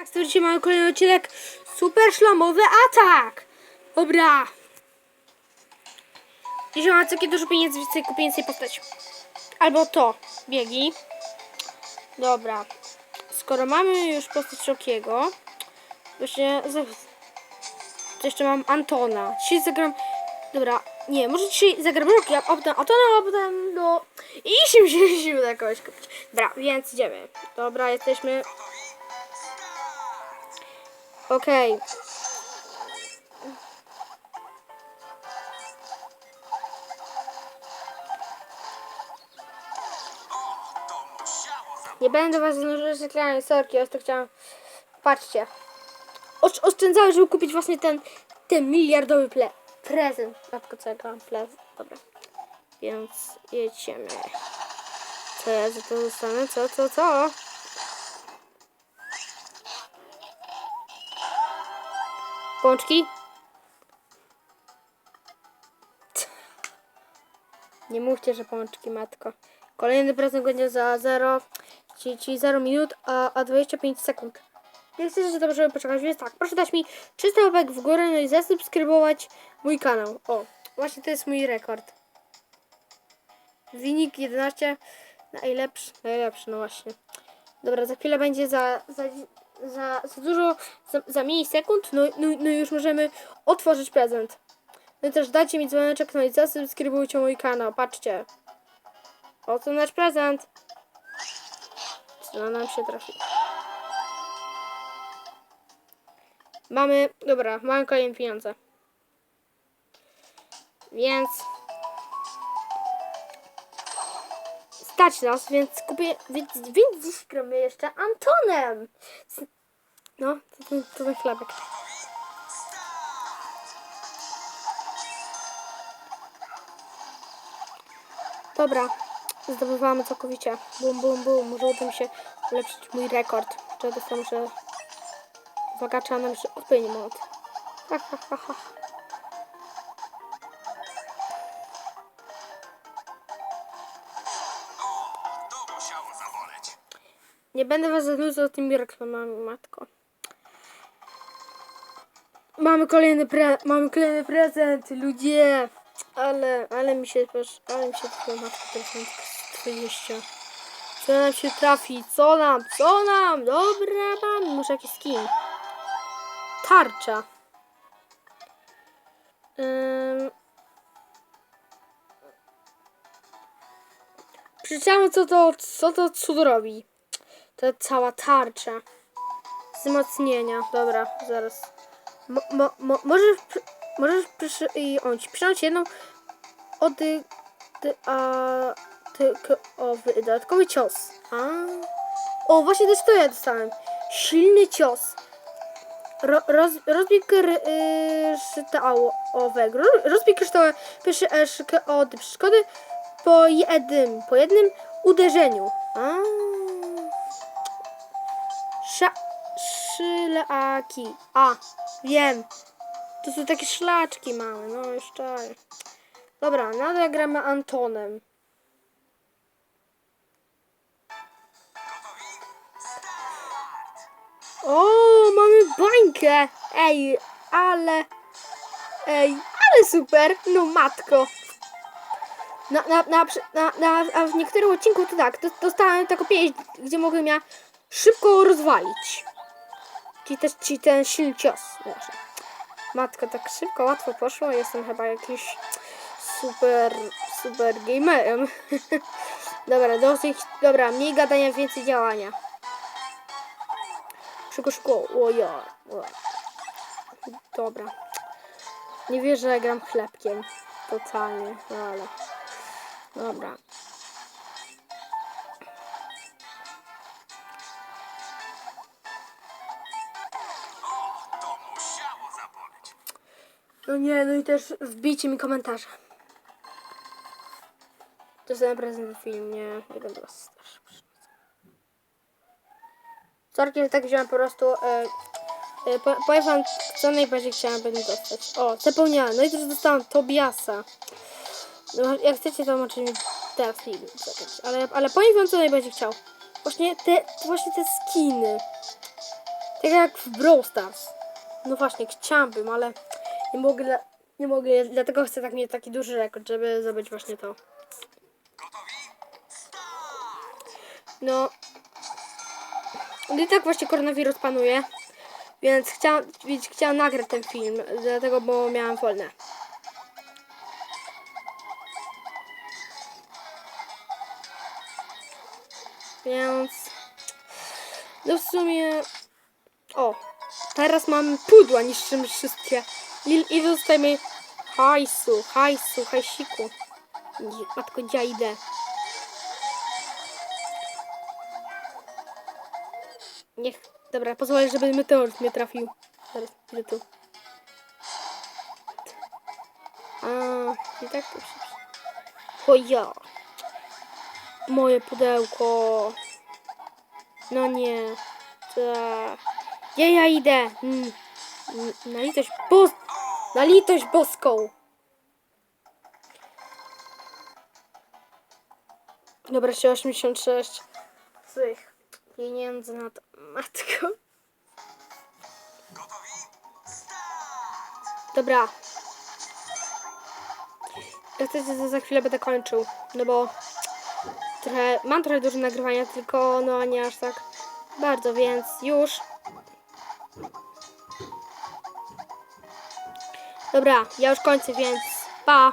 Tak, Słuchajcie, mamy kolejny odcinek Super Szlamowy Atak! Dobra. Dzisiaj mam całkiem dużo pieniędzy, więc kupię więcej postać. Albo to, biegi. Dobra. Skoro mamy już postać Rokiego, właśnie to jeszcze mam Antona. Dzisiaj zagram... Dobra, nie, może dzisiaj zagram Roki, a potem Antona, a potem do... I się musimy jakoś kupić. Dobra, więc idziemy. Dobra, jesteśmy... Okej. Nie będę was znużać ekranie, sorki, ja to chciałam... Patrzcie. Osz oszczędzałem, żeby kupić właśnie ten, ten miliardowy ple prezent. Matko, co ja grałam? Prezent. Dobra. Więc jedziemy. Co ja za to dostanę? Co, co, co? Pączki? Nie mówcie, że pączki, matko. Kolejny prezent będzie za 0, czyli, czyli 0 minut, a, a 25 sekund. Nie chcecie, że żeby poczekać, więc tak, proszę dać mi 300 łapek w górę, no i zasubskrybować mój kanał. O, właśnie to jest mój rekord. Wynik 11, najlepszy, najlepszy, no właśnie. Dobra, za chwilę będzie za, za, za, za dużo, za, za mniej sekund, no, no, no już możemy otworzyć prezent. No i też dajcie mi dzwoneczek, no i zasubskrybujcie mój kanał, patrzcie. Oto nasz prezent. Co nam się trafi. Mamy, dobra, mamy kolejne pieniądze. Więc stać nas, więc kupię, więc, więc dziś gramy jeszcze Antonem. No, to, to, to ten chlebek. Dobra, zdobywamy całkowicie. Bum, bum, bum. Może uda mi się ulepszyć mój rekord. Czy dostanę, że wagacza nam się odpowiedni mod. Ha, ha, ha, ha. Nie będę was zanudzał tymi reklamami, matko. Mamy kolejny pre mamy kolejny prezent, ludzie. Ale, ale mi się ale mi się tylko matko telefon 20. Co nam się trafi? Co nam? Co nam? Dobra, mam. Może jakiś skin. Tarcza. Ym... Przeczytamy co to, co to cud robi. To cała tarcza. Wzmocnienia. Dobra, zaraz. Mo, mo, mo, możesz, możesz i on ci przyjąć jedną ody, ty, a, ty, k, o, wy- dodatkowy cios. A. O, właśnie też to ja dostałem. Silny cios. Ro, roz, rozbij kryształowego. Ro- Rozbij kryształowego pierwszy eszkę od przeszkody po jednym, po jednym uderzeniu. A. szylaki. A, wiem. To są takie szlaczki małe, no jeszcze. Dobra, nadal gramy Antonem. O, mamy bańkę! Ej, ale. Ej, ale super! No matko! Na, na, na, na, na, w niektórych odcinku to tak, do- dostałem taką pięść, gdzie mogłem ja szybko rozwalić. Czyli też czyli ten silny cios. Właśnie. Matko, tak szybko, łatwo poszło. Jestem chyba jakiś super, super gamerem. dobra, dosyć, dobra, mniej gadania, więcej działania. Szybko, szybko. Dobra. Nie wierzę, że gram chlebkiem. Totalnie, ale. Dobra. No nie, no i też wbijcie mi komentarze. To jest prezent film, nie, nie będę was. Sorki, że tak wziąłem po prostu. E, e, po, powiem wam, co najbardziej chciałam będę dostać. O, zapomniałam. No i też dostałam Tobiasa. No, jak chcecie, to mi teraz film zagrać. Ale, ale powiem wam, co najbardziej chciał. Właśnie te, właśnie te skiny. Tak jak w Brawl Stars. No właśnie, chciałabym, ale nie mogę, nie mogę, dlatego chcę tak mieć taki duży rekord, żeby zrobić właśnie to. No. I tak właśnie koronawirus panuje. Więc chciałam, więc chciałam nagrać ten film, dlatego, bo miałam wolne. Więc. No w sumie. O! Teraz mam pudła, niszczymy wszystkie. I, dostajemy hajsu, hajsu, hajsiku. Matko, gdzie ja idę? Niech. Dobra, pozwolę, żeby meteoryt mnie trafił. Zaraz idę tu. A, i tak to się. O ja. Moje pudełko. No nie. Ta. Gdzie ja idę? Mm. Na litość bos... Na litość boską. Dobra, się 86 tych pieniędzy na to. Matko. Dobra. Ja że za chwilę będę kończył, no bo trochę, mam trochę dużo nagrywania, tylko no nie aż tak bardzo, więc już. Dobra, ja już kończę, więc pa.